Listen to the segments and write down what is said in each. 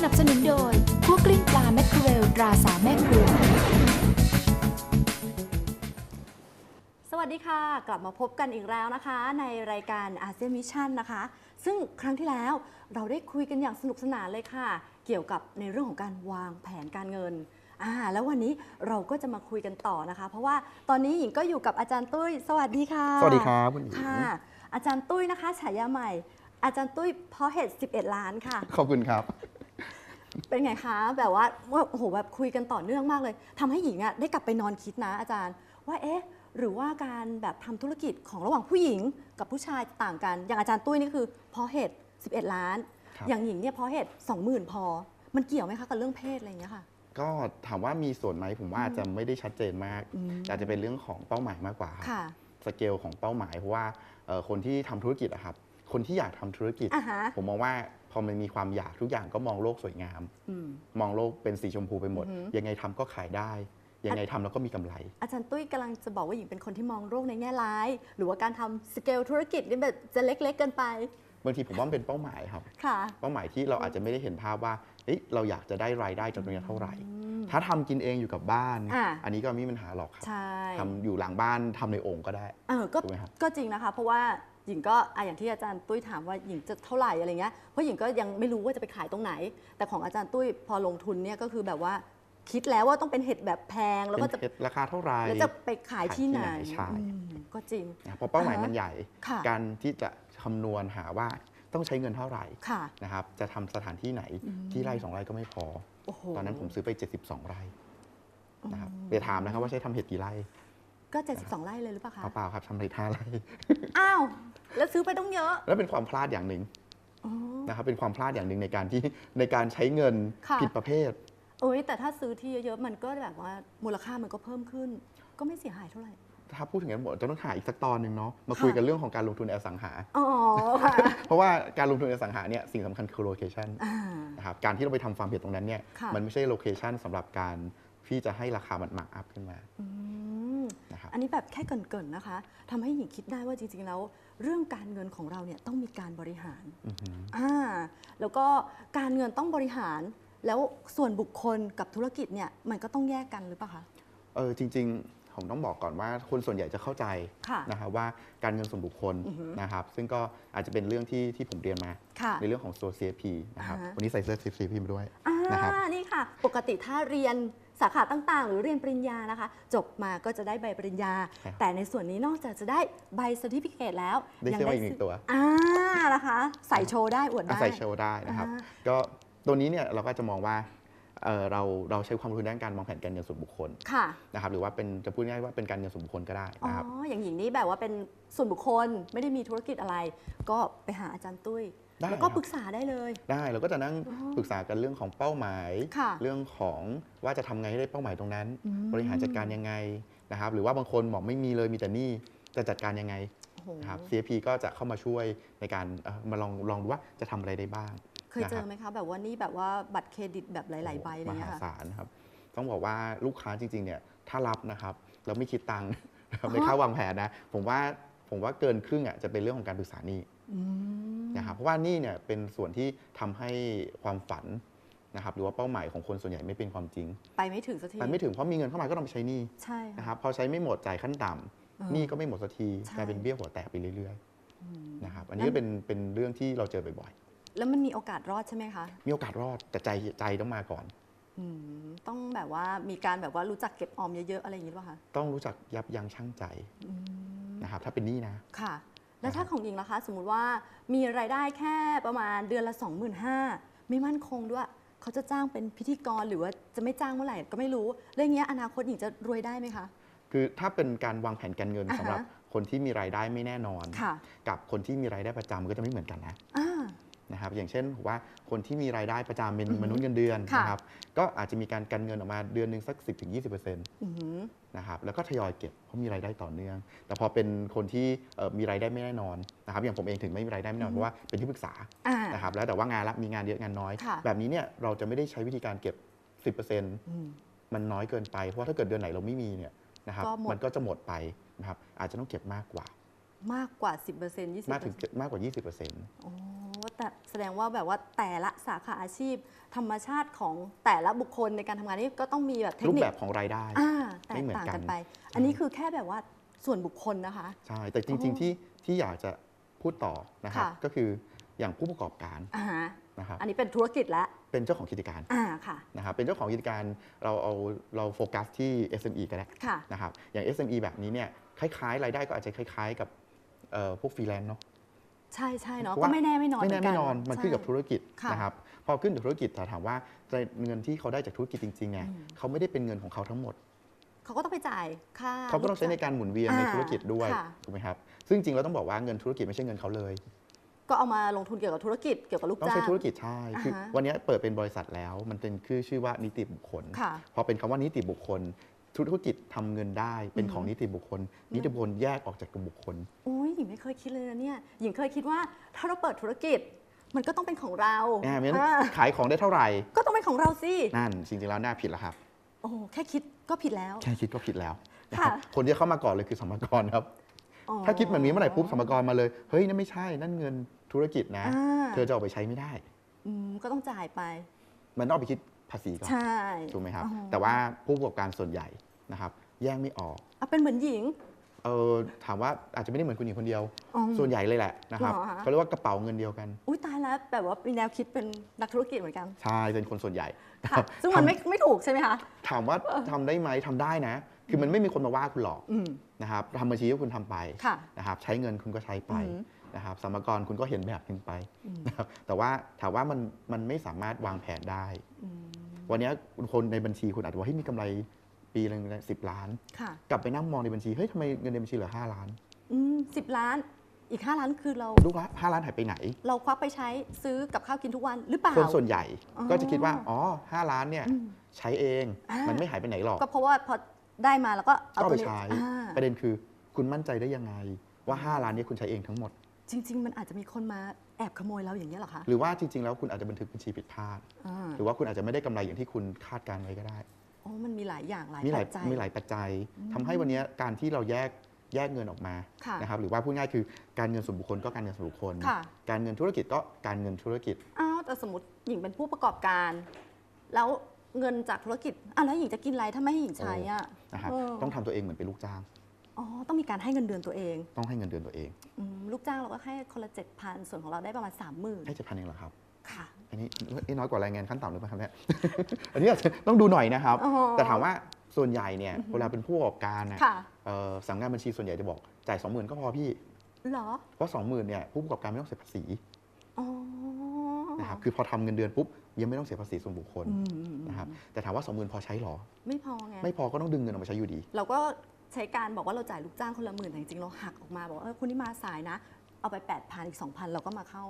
แมคเคเรลตราสามแม่ครัว สวัสดีค่ะ กลับมาพบกันอีกแล้วนะคะ ในรายการอาเซียนมิชชั่นนะคะ ซึ่งครั้งที่แล้วเราได้คุยกันอย่างสนุกสนานเลยค่ะ เกี่ยวกับในเรื่องของการวางแผนการเงินอ่าแล้ววันนี้เราก็จะมาคุยกันต่อนะคะ เพราะว่าตอนนี้หญิงก็อยู่กับอาจารย์ตุ้ย สวัสดีค่ะสวัสดีครับคุณหญิงค่ะ อาจารย์ตุ้ยนะคะฉายาใหม่ อาจารย์ตุ้ยเพาะเห็ด11 ล้านค่ะ ขอบคุณครับ เป็นไงคะแบบว่าว่าโอ้โหแบบคุยกันต่อเนื่องมากเลยทำให้หญิงอะได้กลับไปนอนคิดนะอาจารย์ ว่าเอ๊ะ หรือว่าการแบบทำธุรกิจของระหว่างผู้หญิงกับผู้ชายต่างกัน อย่างอาจารย์ตุ้ยนี่คือเพาะเห็ด11 ล้านครับอย่างหญิงเนี่ยเพาะเห็ด20,000 พอ มันเกี่ยวไหมคะกับเรื่องเพศอะไรอย่างเงี้ยค่ะก็ถามว่ามีส่วนไหมผมว่าอาจจะไม่ได้ชัดเจนมากอืมแต่อาจจะเป็นเรื่องของเป้าหมายมากกว่าครับค่ะสเกลของเป้าหมายเพราะว่าเอ่อคนที่ทำธุรกิจอะครับ คนที่อยากทำธุรกิจอ่าฮะผมมองว่าพอมันมีความอยากทุกอย่างก็มองโลกสวยงามอืมมองโลกเป็นสีชมพูไปหมดอือหือยังไงทำก็ขายได้ยังไงทำแล้วก็มีกำไร อาจารย์ตุ้ยกำลังจะบอกว่าหญิงเป็นคนที่มองโลกในแง่ร้าย หรือว่าการทำสเกลธุรกิจนี่แบบจะเล็กๆเกินไปบางทีผมว่ามันเป็นเป้าหมายครับค่ะเป้าหมายที่เราอาจจะไม่ได้เห็นภาพว่าเอ๊ะเราอยากจะได้รายได้จากตรงนี้เท่าไหร่อืมถ้าทำกินเองอยู่กับบ้านอะอันนี้ก็ไม่มีปัญหาหรอกครับใช่ทำอยู่หลังบ้านทำในโอ่งก็ได้เออก็ถูกไหมครับก็จริงนะคะ เพราะว่า หญิงก็อะอย่างที่อาจารย์ตุ้ยถามว่าหญิงจะเท่าไหร่อะไรเงี้ยเพราะหญิงก็ยังไม่รู้ว่าจะไปขายตรงไหน แต่ของอาจารย์ตุ้ยพอลงทุนเนี่ยก็คือแบบว่าคิดแล้วว่าต้องเป็นเห็ดแบบแพงแล้วเป็ก็นจะเพชรราคาเท่าไหร่แล้วจะไปขายที่ไหนขายที่ไหนใช่อืมก็จริงนะเพราะเป้าหมายอ่าฮะมันใหญ่ค่ะการที่จะคำนวณหาว่าต้องใช้เงินเท่าไหร่ค่ะนะครับจะทำสถานที่ไหนอืมที่ไร่สองไร่ก็ไม่พอโอ้โหตอนนั้นผมซื้อไป 72 ไร่นะครับอืมเดี๋ยวถามนะครับว่าใช้ทำเห็ดกี่ไร่ ก็ 72 ไร่เลยหรือเปล่าคะ เปล่าๆครับทำเห็ดห้าไร่อ้าว แล้วซื้อไปต้องเยอะแล้วเป็นความพลาดอย่างหนึ่งอ๋อ นะครับ เป็นความพลาดอย่างหนึ่งในการที่ในการใช้เงินค่ะ ผิดประเภท โอ้ยแต่ถ้าซื้อที่เยอะๆ มันก็แบบว่ามูลค่ามันก็เพิ่มขึ้น ก็ไม่เสียหายเท่าไหร่ ถ้าพูดถึงนั้นหมดจะต้องหาอีกสักตอนหนึ่งเนาะ มาค่ะคุยกันเรื่องของการลงทุนในอสังหา อ๋อค่ะเพราะว่าการลงทุนในอสังหาเนี่ยสิ่งสำคัญคือโลเคชันอ่า นะครับ การที่เราไปทำฟาร์มเห็ดตรงนั้นเนี่ย ค่ะ มันไม่ใช่โลเคชันสำหรับการที่จะให้ราคามันมาร์กอัพขึ้นมา อืม นะครับอันนี้แบบแค่เกรินๆนะคะทำให้หญิงคิดได้ว่าจริงๆแล้ว เรื่องการเงินของเราเนี่ยต้องมีการบริหารอือหือ อ่าแล้วก็การเงินต้องบริหาร แล้วส่วนบุคคลกับธุรกิจเนี่ยมันก็ต้องแยกกันหรือเปล่าคะ เออจริงๆ ผมต้องบอกก่อนว่าคนส่วนใหญ่จะเข้าใจค่ะนะครับว่าการเงินส่วนบุคคลอือหือนะครับ ซึ่งก็อาจจะเป็นเรื่องที่ที่ผมเรียนมา ค่ะ ในเรื่องของตัว CFP นะครับอ่าฮะ วันนี้ใส่เสื้อ CFP มาด้วยอ่า นะครับนี่ค่ะ ปกติถ้าเรียนสาขาต่างๆ หรือเรียนปริญญานะคะ จบมาก็จะได้ใบปริญญา ครับแต่ในส่วนนี้นอกจากจะได้ใบสติฟิเคตแล้วได้เสื้อมาอีกหนึ่งตัว อ่านะคะใส่โชว์ได้อวดอาได้ศัยโชว์ได้นะครับ อ่า ก็ตัวนี้เนี่ยเราก็จะมองว่าเอ่อเราเราใช้ความรู้ด้านการวางแผนการเงินส่วนบุคคลค่ะนะครับหรือว่าเป็นจะพูดง่ายๆว่าเป็นการเงินส่วนบุคคลก็ได้อ๋อนะครับ อย่างหญิงนี้แบบว่าเป็นส่วนบุคคลไม่ได้มีธุรกิจอะไร ก็ไปหาอาจารย์ตุ้ยได้ แล้วก็ครับปรึกษาได้เลย ได้เราก็จะนั่งอ๋อปรึกษากันเรื่องของเป้าหมายค่ะเรื่องของว่าจะทำไงให้ได้เป้าหมายตรงนั้นอืมบริหารจัดการยังไงนะครับหรือว่าบางคนบอกไม่มีเลยมีแต่หนี่จะจัดการยังไงโอ้โหนะครับ CFP ก็จะเข้ามาช่วยในการเอ่อมาลองลองดูว่าจะทำอะไรได้บ้าง เคยเจอไหมคะ แบบว่านี่แบบว่าบัตรเครดิตแบบหลาย ๆ ใบอะไรมเงี้หายค่ะศาลครับต้องบอกว่าลูกค้าจริง ๆ เนี่ยถ้ารับนะครับแล้วไม่คิดตังค์นะครับอ๋อในค่าวางแผนนะ ผมว่าผมว่าเกินครึ่งอะจะเป็นเรื่องของการปรึกษาหนี้อืม นะครับเพราะว่าหนี่เนี่ยเป็นส่วนที่ทำให้ความฝันนะครับหรือว่าเป้าหมายของคนส่วนใหญ่ไม่เป็นความจริง ไปไม่ถึงสักทีไปไม่ถึงเพราะมีเงินเข้ามาก็ต้องไปใช้หนี้ใช่ค่ะนะครับพอใช้ไม่หมดจ่ายขั้นต่ำเออหนี้ก็ไม่หมดสักทีใช่กลายเป็นเบี้ยหัวแตกไปเรื่อยอืมๆนะครับอันนี้ก็เป็นเป็นเรื่องที่เราเจอบ่อยแล้วมันมีโอกาสรอดใช่ไหมคะๆมีโอกาสรอดแต่ใจใจต้องมาก่อนอืมต้องแบบว่ามีการแบบว่ารู้จักเก็บออมเยอะๆอะไรอย่างนี้หรือเปล่าคะต้องรู้จักยับยั้งชั่งใจอืมนะครับถ้าเป็นหนี้นะค่ะ แล้วนะครัถ้าบของหญิงล่ะคะ สมมุติว่ามีรายได้แค่ประมาณเดือนละ 25,000ไม่มั่นคงด้วย เขาจะจ้างเป็นพิธีกรหรือว่าจะไม่จ้างเมื่อไหร่ก็ไม่รู้เรื่องนี้ยอนาคตหญิงจะรวยได้ไหมคะ คือถ้าเป็นการวางแผนการเงินอ่าฮะสำหรับคนที่มีรายได้ไม่แน่นอนค่ะกับคนที่มีรายได้ประจำก็จะไม่เหมือนกันนะอ่า นะครับอย่างเช่นว่าคนที่มีรายได้ประจำเป็นอือหือมนุษย์เงินเดือนค่ะนะครับก็อาจจะมีการกันเงินออกมาเดือนหนึ่งสัก 10-20%อือหือนะครับแล้วก็ทยอยเก็บเพราะมีรายได้ต่อเนื่อง แต่พอเป็นคนที่เอ่อมีรายได้ไม่แน่นอนนะครับอย่างผมเองถึงไม่มีรายได้ไม่แน่นอนเพราะว่าเป็นที่ปรึกษาอ่านะครับแล้วแต่ว่างานละมีงานเยอะงานน้อยค่ะแบบนี้เนี่ยเราจะไม่ได้ใช้วิธีการเก็บ 10%อืมมันน้อยเกินไปเพราะว่าถ้าเกิดเดือนไหนเราไม่มีเนี่ยนะครับก็หมดมันก็จะหมดไปนะครับอาจจะต้องเก็บมากกว่ามากกว่า 10% 20%มากถึงมากกว่า 20%โอ้ แต่แสดงว่าแบบว่าแต่ละสาขาอาชีพ ธรรมชาติของแต่ละบุคคลในการทำงานนี่ก็ต้องมีแบบเทครูปนิคแบบของรายได้อ่าแตไม่กเหมือนต่างกันกันไป อันนี้คือแค่แบบว่าส่วนบุคคลนะคะ ใช่แต่จริงอ๋อๆที่ที่อยากจะพูดต่อนะครับค่ะ ก็คืออย่างผู้ประกอบการอ่าฮะนะครับอันนี้เป็นธุรกิจแล้วเป็นเจ้าของกิจการอ่าค่ะนะครับเป็นเจ้าของกิจการเราเอาเราโฟกัสที่ SME ก็ได้ค่ะ นะครับอย่าง SME แบบนี้เนี่ยคล้ายๆรายได้ก็อาจจะคล้าย ๆ กับเอ่อพวกฟรีแลนซ์เนาะ ใช่ใช่เนาะเพราะก็ว่าไม่แน่ไม่นอนไม่แน่เหกัไม่นอนมันขึ้นกับใช่ธุรกิจค่ะนะครับพอขึ้นกับธุรกิจแต่ถามว่าเงินที่เขาได้จากธุรกิจจริงๆเนี่ยอืมเขาไม่ได้เป็นเงินของเขาทั้งหมดเขาก็ต้องไปจ่ายค่าเขาก็ต้องใช้ในการหมุนเวียนอ่าในธุรกิจด้วยค่ะถูกไหมครับซึ่งจริงๆเราต้องบอกว่าเงินธุรกิจไม่ใช่เงินเขาเลย ก็เอามาลงทุนเกี่ยวกับธุรกิจเกี่ยวกับลูกต้องจ้างใช้ธุรกิจใช่คืออ่าฮะวันนี้เปิดเป็นบริษัทแล้ว มันเป็นคือชื่อว่านิติบุคคลค่ะพอเป็นคำว่านิติบุคคล ธุรกิจทำเงินได้เป็นอือฮึของนิติบุคคล นิติบุคคลแยกออกจากกลุ่มบุคคลอุ้ยหญิงไม่เคยคิดเลยนะเนี่ยหญิงเคยคิดว่าถ้าเราเปิดธุรกิจมันก็ต้องเป็นของเราอ่าเพราะฉะนั้นอ่าขายของได้เท่าไหร่ ก็ต้องเป็นของเราสินั่นจริงๆแล้วน่าผิดแล้วครับโอ้แค่คิดก็ผิดแล้ว แค่คิดก็ผิดแล้วนะค่ะครับคนที่เข้ามาก่อนเลยคือสมรกรครับอ๋อถ้าคิดแบบนี้เมื่อไหร่ปุ๊บสมรกรมาเลย เฮ้ยนั่นไม่ใช่นั่นเงินธุรกิจนะอ่าเธอจะเอาไปใช้ไม่ได้อืมก็ต้องจ่ายไป มันต้องเอาไปคิด ภาษีก่อนใช่ถูกไหมครับอ๋อแต่ว่าผู้ประกอบการส่วนใหญ่นะครับ แยกไม่ออกอะเป็นเหมือนหญิงเออถามว่าอาจจะไม่ได้เหมือนคุณหญิงคนเดียวอ๋อส่วนใหญ่เลยแหละนะครับเหรอคะเขาเรียกว่ากระเป๋าเงินเดียวกัน อุ้ยตายแล้วแบบว่ามีแนวคิดเป็นนักธุรกิจเหมือนกัน ใช่เป็นคนส่วนใหญ่นะค่ะครับซึ่งมันไม่ไม่ถูกใช่ไหมคะ ถามว่าทำได้ไหมทำได้นะ คือมันไม่มีคนมาว่าคุณหรอกอืมนะครับทำบัญชีก็คุณทำไปค่ะนะครับใช้เงินคุณก็ใช้ไปอืมนะครับสมกรคุณก็เห็นแบบหนึ่งไปอืมนะครับแต่ว่าถามว่ามันมันไม่สามารถวางแผนได้อืม วันนี้คนในบัญชีคุณอาจจะว่าให้ยมีกำไรปีละสิบล้าน ค่ะกลับไปนั่งมองในบัญชีเฮ้ยทำไมเงินในบัญชีเหลือ5ล้าน อืมสิบล้านอีก 5 ล้านคือเรา ลูกละห้าล้านหายไปไหน เราควักไปใช้ซื้อกับข้าวกินทุกวันหรือเปล่า คนส่วนใหญ่อ๋อก็จะคิดว่า อ๋อห้าล้านเนี่ย อืมใช้เองอ่ามั มันไม่หายไปไหนหรอก ก็เพราะว่าพอได้มาแล้วก็เอาก็ตัไปวนี้ใช้ อ่าประเด็นคือคุณมั่นใจได้ยังไง ว่า5ล้านเนี้คุณใช้เองทั้งหมด จริง ๆ มันอาจจะมีคนมา แอบขโมยเราอย่างนี้ยเหรอคะ หรือว่าจริง ๆ แล้วคุณอาจจะบันทึกบัญชีผิดพลาด อ่าหรือว่าคุณอาจจะไม่ได้กำไรอย่างที่คุณคาดการไว้ก็ได้ โอ้มันมีหลายอย่างหลายมีหลาปัยจจัย มีหลายปัจจัยอืมทำให้วันนี้การที่เราแยกแยกเงินออกมาค่ะนะครับหรือว่าพูดง่ายคือการเงินส่วนบุคคลก็การเงินส่วนบุคคล ค่ะ การเงินธุรกิจก็การเงินธุรกิจ อ้าวแต่สมมติหญิงเป็นผู้ประกอบการ แล้วเงินจากธุรกิจอะแล้วหญิงจะกินอะไรถ้าไม่ให้หญิงใช้อะนะครับเออ ต้องทำตัวเองเหมือนเป็นลูกจ้าง อ๋อ ต้องมีการให้เงินเดือนตัวเองต้องให้เงินเดือนตัวเองอืมลูกจ้างเราก็ให้คนละเจ็ดพันส่วนของเราได้ประมาณสามหมื่นให้เจ็ดพันเองเหรอครับ ค่ะ อันนี้นี่น้อยกว่ารายงานขั้นต่ำหรือเปล่าครับเนี่ย อันนี้อาจจะต้องดูหน่อยนะครับ อ๋อแต่ถามว่าส่วนใหญ่เนี่ยเวลาเป็นผู้ประกอบการนะค่ะ เอ่อสำนักงานบัญชีส่วนใหญ่จะบอกจ่ายสองหมื่นก็พอพี่ เหรอ เพราะสองหมื่นเนี่ยผู้ประกอบการไม่ต้องเสียภาษีอ๋อนะครับคือพอทำเงินเดือนปุ๊บยังไม่ต้องเสียภาษีส่วนบุคคลอืมอืมนะครับแต่ถามว่าสองหมื่นพอใช้หรอ ไม่พอไง ไม่พอก็ต้องดึงเงินออกมาใช้อยู่ดี เราก็ ใช้การบอกว่าเราจ่ายลูกจ้างคนละหมื่นแต่จริงๆเราหักออกมาบอกว่าเออคุณที่มาสายนะ เอาไป8 0 0 0อีก2,000เราก็มาเข้า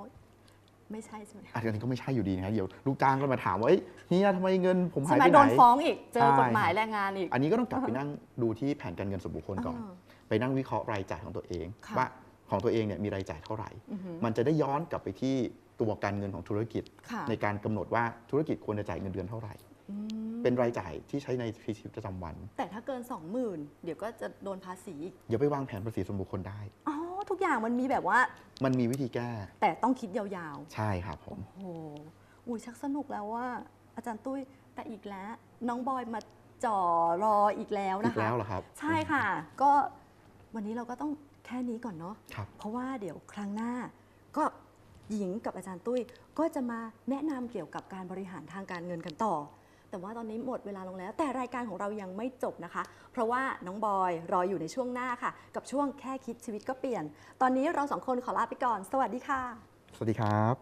ไม่ใช่ใช่ไหมอันนี้ก็ไม่ใช่อยู่ดีนะครับเดี๋ยวลูกจ้างก็มาถามว่าเอ้ยเฮียทำไมเงินผมหาใช่ยไหมไปไหโดนน ฟ้องอีกเจอใช่กฎหมายแรงงานอีก อันนี้ก็ต้องกลับไปนั่งดูที่แผนการเงินส่วนบุคคลก่อน อ่าไปนั่งวิเคราะห์รายจ่ายของตัวเอง ค่ะว่าของตัวเองเนี่ยมีรายจ่ายเท่าไหร่ อือหือมันจะได้ย้อนกลับไปที่ตัวการเงินของธุรกิจ ค่ะ ในการกำหนดว่าธุรกิจควรจะจ่ายเงินเดือนเท่าไหร่ อืม เป็นรายจ่ายที่ใช้ในชีวิตประจำวัน แต่ถ้าเกิน 20,000 เดี๋ยวก็จะโดนภาษีอีกอย่าไปวางแผนภาษีส่วนบุคคลได้ อ๋อ ทุกอย่างมันมีแบบว่า มันมีวิธีแก้ แต่ต้องคิดยาวใช่ครับผม ๆ โอ้โหอุ้ยชักสนุกแล้วว่า อาจารย์ตุ้ยแต่อีกแล้ว น้องบอยมาจ่อรออีกแล้วอีนะกคะ แล้วเหรอครับใช่ค่ะ ก็วันนี้เราก็ต้องแค่นี้ก่อนเนาะ ครับ เพราะว่าเดี๋ยวครั้งหน้า ก็หญิงกับอาจารย์ตุ้ย ก็จะมาแนะนำเกี่ยวกับการบริหารทางการเงินกันต่อ แต่ว่าตอนนี้หมดเวลาลงแล้ว แต่รายการของเรายังไม่จบนะคะ เพราะว่าน้องบอยรออยู่ในช่วงหน้าค่ะ กับช่วงแค่คิดชีวิตก็เปลี่ยน ตอนนี้เราสองคนขอลาไปก่อน สวัสดีค่ะ สวัสดีครับ